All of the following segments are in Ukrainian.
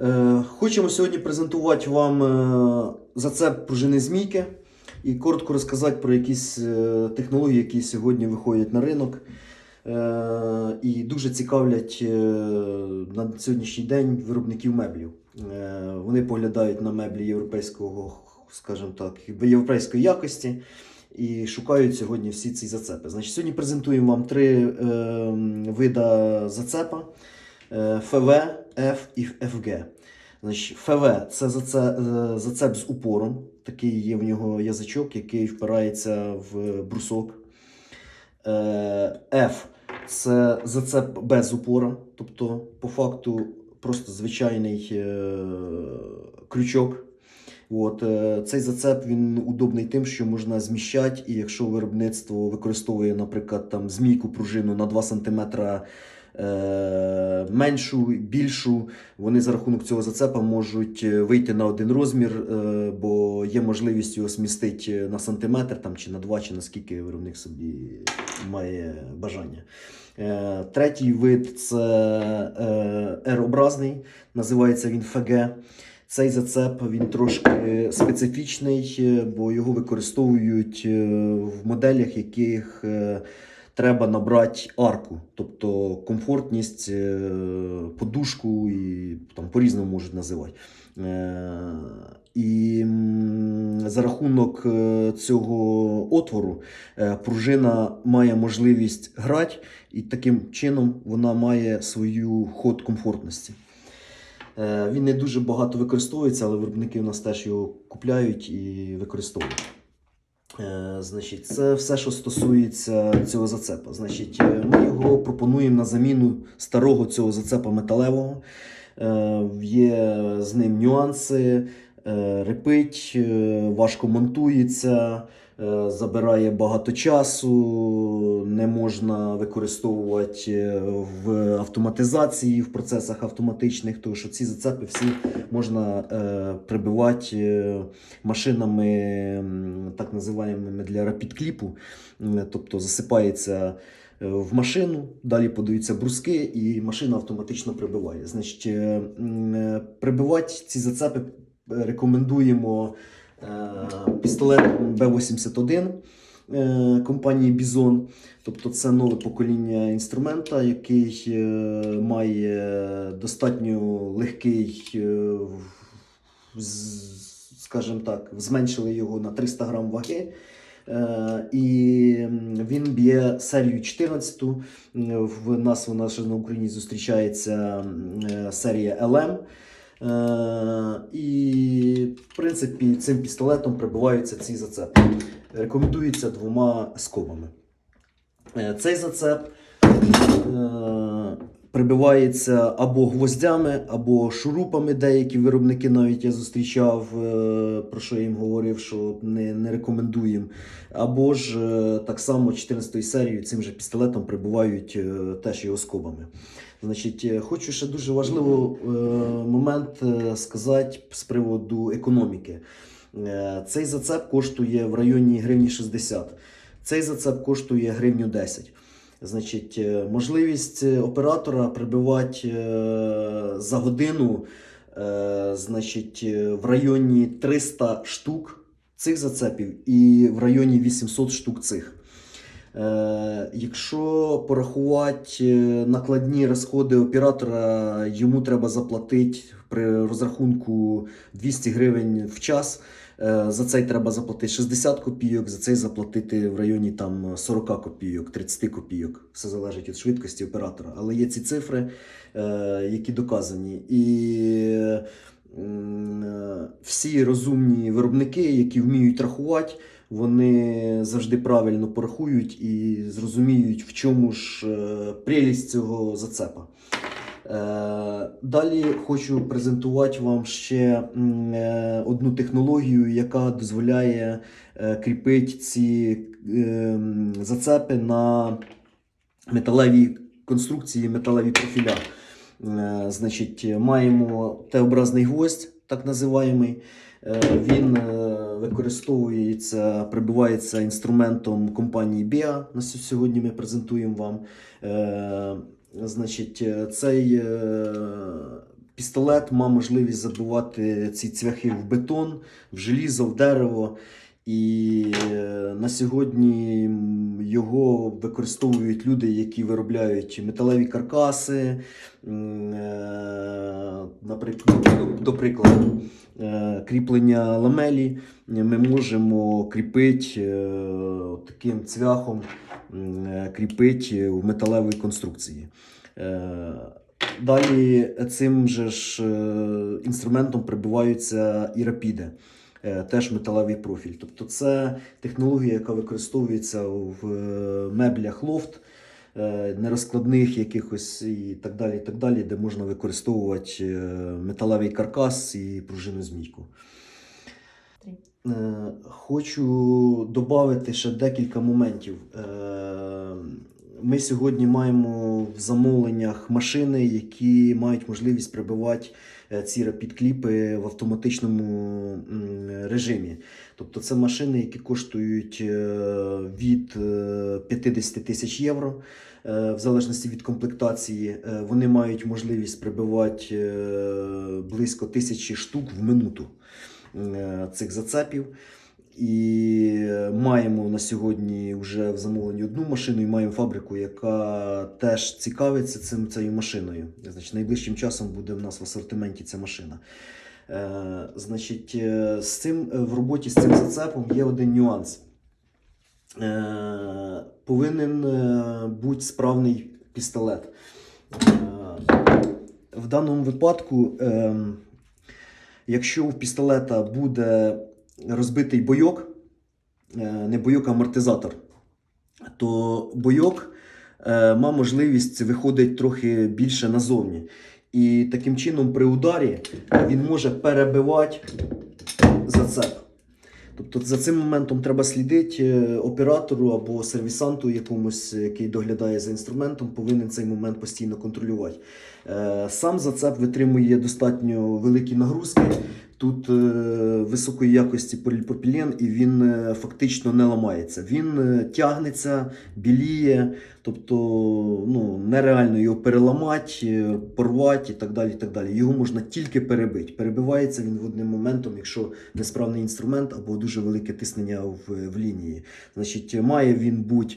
Е, Хочемо сьогодні презентувати вам е, зацеп пружини змійки і коротко розказати про якісь е, технології, які сьогодні виходять на ринок і дуже цікавлять на сьогоднішній день виробників меблів. Вони поглядають на меблі європейського, скажімо так, європейської якості. І шукають сьогодні всі ці зацепи. Значить, сьогодні презентуємо вам три е, вида зацепа: е, ФВ, F і FG. Значить, ФВ це заце- е, зацеп з упором. Такий є в нього язичок, який впирається в брусок. Е, F це зацеп без упора, тобто, по факту, просто звичайний е, крючок. От, цей зацеп він удобний тим, що можна зміщати, і якщо виробництво використовує, наприклад, там змійку пружину на 2 см меншу, більшу, вони за рахунок цього зацепа можуть е, вийти на один розмір, е, бо є можливість його змістити на сантиметр там, чи на два, чи наскільки виробник собі має бажання. Е, Третій вид це е, R-образний, називається він ФГ. Цей зацеп він трошки специфічний, е, бо його використовують е, в моделях, яких е, треба набрати арку, тобто комфортність, е, подушку і там по-різному можуть називати. Е, І за рахунок е, цього отвору пружина має можливість грати, і таким чином вона має свою ход комфортності. Він не дуже багато використовується, але виробники в нас теж його купляють і використовують. Е, Значить, це все, що стосується цього зацепа. Значить, е, ми його пропонуємо на заміну старого цього зацепа металевого. Е, Є з ним нюанси, репить, важко монтується, забирає багато часу, не можна використовувати е, в автоматизації, в процесах автоматичних, тому що ці зацепи всі можна е, прибивати е, машинами так називаємо для рапід-кліпу, тобто засипається е, в машину, далі подаються бруски, і машина автоматично прибиває. Значить, е, е, прибивати ці зацепи е, рекомендуємо е, пістолет Б-81 е, компанії Bison. Тобто це нове покоління інструмента, який е, має достатньо легкий, е, скажімо так, зменшили його на 300 грам ваги. Е, І він б'є серію 14. В нас вона ще на Україні зустрічається е, серія LM. Е, І, в принципі, цим пістолетом прибиваються ці зацепи. Рекомендується двома скобами. Е, Цей зацеп е, прибивається або гвоздями, або шурупами. Деякі виробники навіть я зустрічав, е, про що я їм говорив, що не, не рекомендуємо. Або ж е, так само 14 серією цим же пістолетом прибувають е, теж його скобами. Значить, хочу ще дуже важливий момент сказати з приводу економіки. Цей зацеп коштує в районі гривні 60. Цей зацеп коштує гривню 10. Значить, е, можливість е, оператора прибивати е, за годину значить, в районі 300 штук цих зацепів і в районі 800 штук цих. Якщо порахувати накладні розходи оператора, йому треба заплатити при розрахунку 200 гривень в час. Е, За цей треба заплатити 60 копійок, за цей заплатити в районі там 40 копійок, 30 копійок. Все залежить від швидкості оператора. Але є ці цифри, е, які доказані. І е, всі розумні виробники, які вміють рахувати, вони завжди правильно порахують і зрозуміють, в чому ж прелість цього зацепа. Е, Далі хочу презентувати вам ще е, одну технологію, яка дозволяє е, кріпити ці зацепи на металеві конструкції, металеві профіля. Значить, маємо Т-образний гвоздь, так називаємий. Він використовується, прибувається інструментом компанії BEA. На сьогодні ми презентуємо вам. Значить, е, цей е, пістолет мав можливість забивати ці цвяхи в бетон, в желізо, в дерево. І е, на сьогодні його використовують люди, які виробляють металеві каркаси, е, до, прикладу, е, кріплення ламелі ми можемо кріпити таким цвяхом, кріпити в металевій конструкції. Далі цим же ж інструментом прибиваються і рапіди, теж металевий профіль. Тобто це технологія, яка використовується в е, меблях лофт, е, нерозкладних якихось і так далі, і так далі, де можна використовувати е, металевий каркас і пружину змійку. Е, Хочу додати ще декілька моментів. Е, Ми сьогодні маємо в замовленнях машини, які мають можливість прибивати е, ці рапід-кліпи в автоматичному режимі. Тобто це машини, які коштують е, від е, 50 тисяч євро. е, В залежності від комплектації, Е, вони мають можливість прибивати е, близько тисячі штук в минуту е, цих зацепів. І маємо на сьогодні вже в замовленні одну машину, і маємо фабрику, яка теж цікавиться цим цією машиною. Значить, найближчим часом буде в нас в асортименті ця машина. Е, значить, е, з цим е, в роботі з цим зацепом є один нюанс. Е, повинен е, бути справний пістолет. Е, в даному випадку, е, якщо у пістолета буде розбитий бойок, е, не бойок, а амортизатор, то бойок е, має можливість виходити трохи більше назовні. І таким чином при ударі він може перебивати зацеп. Тобто за цим моментом треба слідити е, оператору або сервісанту якомусь, який доглядає за інструментом, повинен цей момент постійно контролювати. Е, Сам зацеп витримує достатньо великі нагрузки. Тут е, високої якості поліпропілен і він е, фактично не ламається. Він е, тягнеться, біліє, тобто ну, нереально його переламати, е, порвати і так далі. і так далі. Його можна тільки перебити. Перебивається він в одним моментом, якщо несправний інструмент або дуже велике тиснення в, в лінії. Значить, має він бути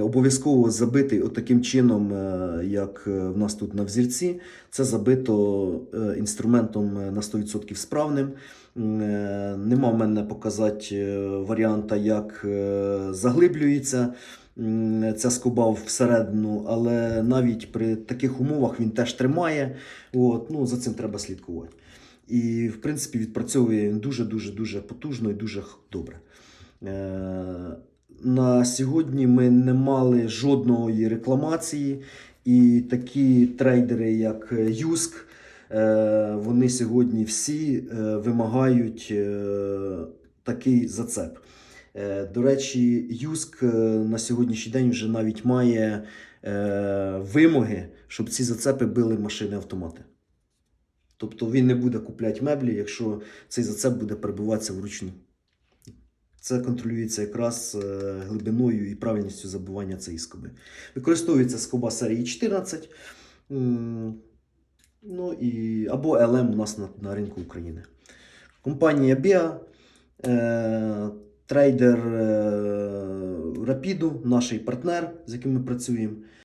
обов'язково забитий отаким чином, е, як е, в нас тут на взірці. Це забито інструментом на 100% справним. Нема в мене показати варіанта, як заглиблюється ця скоба всередину, але навіть при таких умовах він теж тримає. От, ну, за цим треба слідкувати. І, в принципі, відпрацьовує він дуже-дуже дуже потужно і дуже добре. Е, на сьогодні ми не мали жодної рекламації, і такі трейдери, як е, Юск, е, вони сьогодні всі вимагають такий зацеп. Е, До речі, Юск е, на сьогоднішній день вже навіть має е, вимоги, щоб ці зацепи били машини-автомати. Тобто він не буде купляти меблі, якщо цей зацеп буде перебуватися вручну. Це контролюється якраз глибиною і правильністю забування цієї скоби. Використовується скоба серії 14. Ну і, або LM у нас на, на ринку України. Компанія BIA, трейдер Рапіду, Rapido, наш партнер, з яким ми працюємо.